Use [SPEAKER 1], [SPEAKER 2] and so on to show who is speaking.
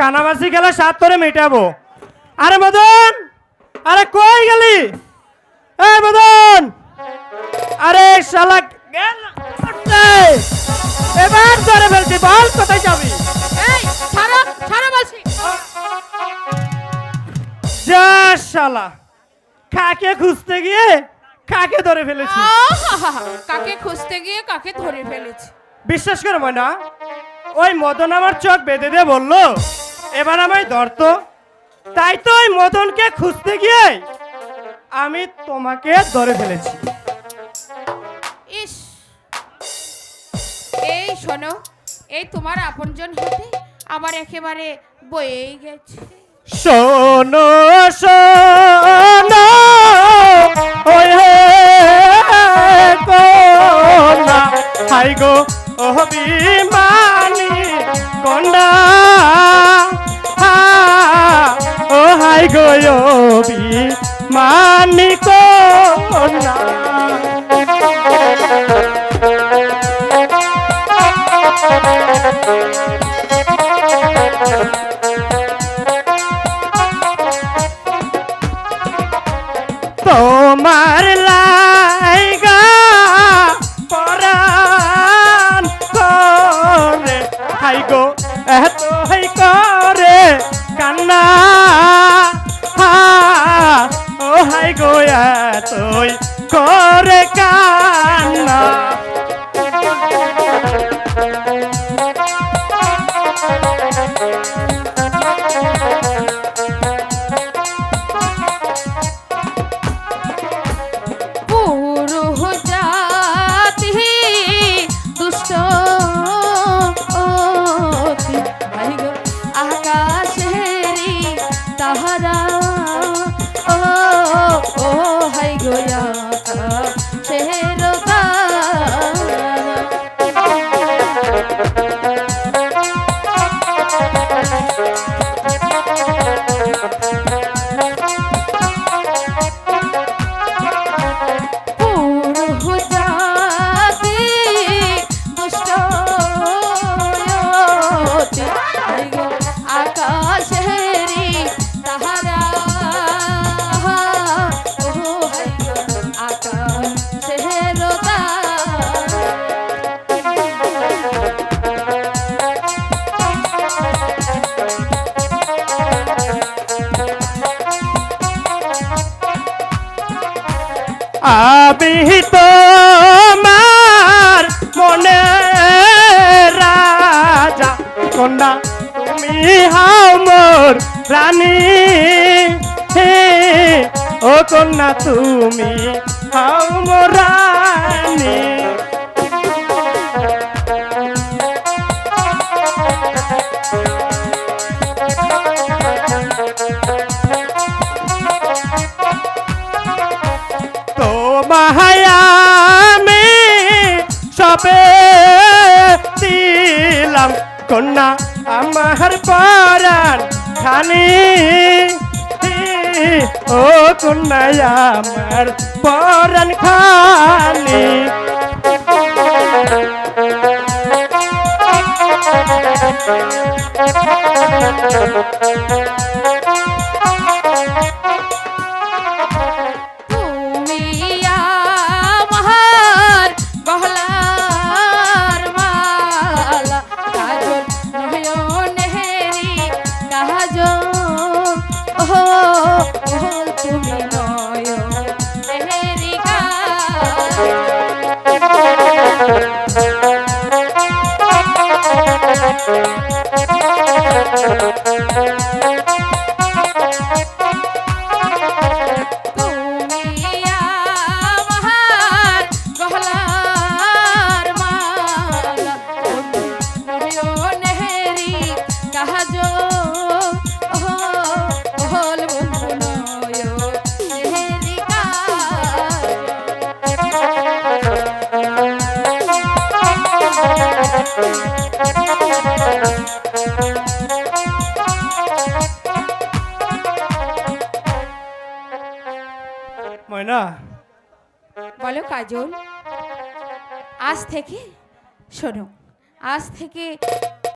[SPEAKER 1] কানামাসি গেলে সাত করে মেটাবো। আরে মদন আরে কই গেলি? এই মদন আরে শালা গেল এবার ধরে ফেলছি বল কোথায় যাবি?
[SPEAKER 2] এই ছাড়ো ছাড়ো বলছি।
[SPEAKER 1] যা শালা কাকে খুঁজতে গিয়ে কাকে ধরে ফেলেছি?
[SPEAKER 2] কাকে খুঁজতে গিয়ে কাকে ধরে ফেলেছি?
[SPEAKER 1] বিশ্বাস করো ময়না ওই মদন আমার চোখ বেঁধে দিয়ে বলল এবার আমায় ধরতো তাই তো ওই মদনকে খুঁজতে গিয়ে আমি তোমাকে ধরে ফেলেছি।
[SPEAKER 2] ইস। এই শোনো এই তোমার আপনজন হতে আমার একেবারে বয়েই গেছে।
[SPEAKER 1] শোনো শোনো। বিমানি কন্ডা তোমার লাইগা
[SPEAKER 2] তাহারা
[SPEAKER 1] আমি তোমার মনে রাজা কন্যা, তুমি হাও মোর রানী। হে, ও কন্যা, তুমি হাও মোর রানী। তো মাহায়ামে সবে দিলাম কন্যা আমার পরাণ খানি। ও কন্যা আমার পরাণ খানি। ময়না।
[SPEAKER 2] বলো কাজল আজ থেকে শোনো আজ থেকে